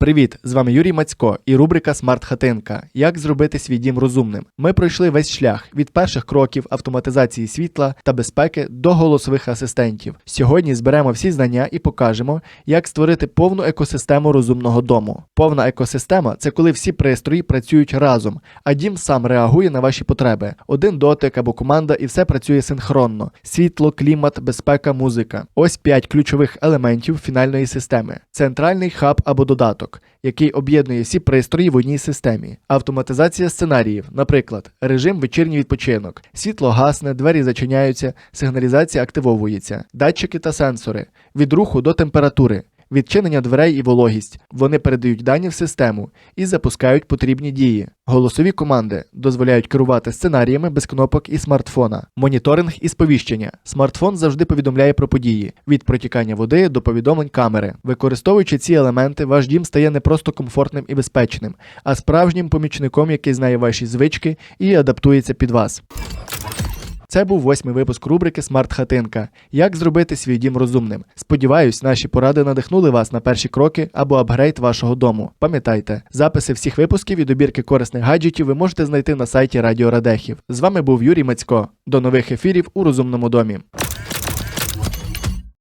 Привіт! З вами Юрій Мацько і рубрика Смарт Хатинка. Як зробити свій дім розумним? Ми пройшли весь шлях від перших кроків автоматизації світла та безпеки до голосових асистентів. Сьогодні зберемо всі знання і покажемо, як створити повну екосистему розумного дому. Повна екосистема це коли всі пристрої працюють разом, а дім сам реагує на ваші потреби. Один дотик або команда, і все працює синхронно: світло, клімат, безпека, музика. Ось п'ять ключових елементів фінальної системи: центральний хаб або додаток який об'єднує всі пристрої в одній системі. Автоматизація сценаріїв, наприклад, режим вечірній відпочинок, світло гасне, двері зачиняються, сигналізація активовується, датчики та сенсори, від руху до температури. Відчинення дверей і вологість. Вони передають дані в систему і запускають потрібні дії. Голосові команди дозволяють керувати сценаріями без кнопок і смартфона. Моніторинг і сповіщення. Смартфон завжди повідомляє про події від протікання води до повідомлень камери. Використовуючи ці елементи, ваш дім стає не просто комфортним і безпечним, а справжнім помічником, який знає ваші звички і адаптується під вас. Це був восьмий випуск рубрики Смарт Хатинка. Як зробити свій дім розумним? Сподіваюсь, наші поради надихнули вас на перші кроки або апгрейд вашого дому. Пам'ятайте, записи всіх випусків і добірки корисних гаджетів ви можете знайти на сайті Радіо Радехів. З вами був Юрій Мацько. До нових ефірів у розумному домі.